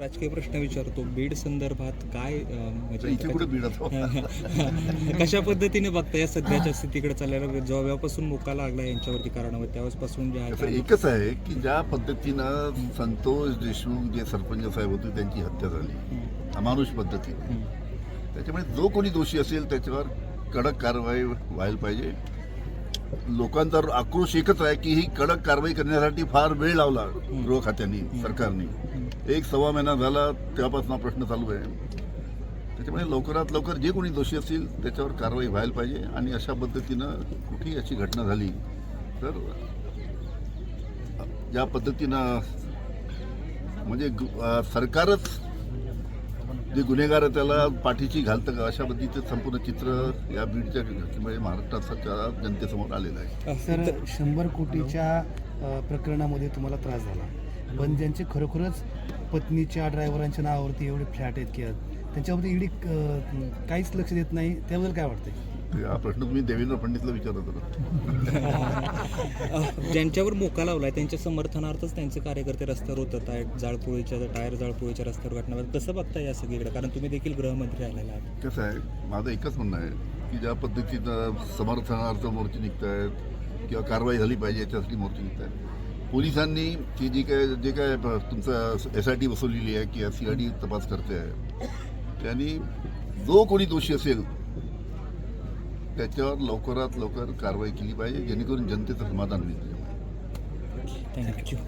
राजकीय प्रश्न विचारतो. बीड संदर्भात काय म्हणजे इथे कुठे बिडत कशा पद्धतीने बघता या सध्याच्या स्थितीकडे चाललेला जेव्हापासून मोका लागला यांच्यावरती कारणावर त्यावेळेसपासून जे एकच आहे की ज्या पद्धतीनं संतोष देशमुख जे सरपंच साहेब होते त्यांची हत्या झाली. अमानुष पद्धतीने. त्याच्यामुळे जो कोणी दोषी असेल त्याच्यावर कडक कारवाई व्हायला पाहिजे. लोकांचा आक्रोश एकच आहे की ही कडक कारवाई करण्यासाठी फार वेळ लावला गृह खात्याने सरकारने. एक सव्वा महिना झाला तेव्हापासून हा प्रश्न चालू आहे. त्याच्यामुळे लवकरात लवकर जे कोणी दोषी असतील त्याच्यावर कारवाई व्हायला पाहिजे आणि अशा पद्धतीनं कुठेही अशी घटना झाली तर ज्या पद्धतीनं म्हणजे सरकारच जे गुन्हेगार आहे त्याला पाठीची घालतं का? अशा पद्धतीचं संपूर्ण चित्र या बीडच्या किंवा महाराष्ट्राच्या जनतेसमोर आलेलं आहे. सर शंभर कोटीच्या प्रकरणामध्ये तुम्हाला त्रास झाला. पण ज्यांचे खरोखरच पत्नीच्या ड्रायव्हरांच्या नावावरती एवढे फ्लॅट आहेत किंवा त्यांच्यावरती ईडी काहीच लक्ष देत नाही. त्याबद्दल काय वाटतंय? हा प्रश्न तुम्ही देवेंद्र फडणवीसला विचारत होता. ज्यांच्यावर मोका लावलाय त्यांच्या समर्थनार्थच त्यांचे कार्यकर्ते रस्त्यावर उतरत आहेत. जाळपोळीच्या टायर जाळपोळीच्या रस्त्यावर घटना कसं बघता या सगळीकडे? कारण तुम्ही देखील गृहमंत्री राहिलेला आहात. कसं आहे माझं एकच म्हणणं आहे की ज्या पद्धतीनं समर्थनार्थ मोर्चे निघत आहेत किंवा कारवाई झाली पाहिजे याच्यासाठी मोर्चे निघत आहेत पोलिसांनी ती जी काय जे काय तुमचं एस आय टी बसवलेली आहे किंवा सी आय डी तपास करते आहे त्यांनी जो कोणी दोषी असेल त्याच्यावर लवकरात लवकर कारवाई केली पाहिजे जेणेकरून जनतेचं समाधान मिळते थँक्यू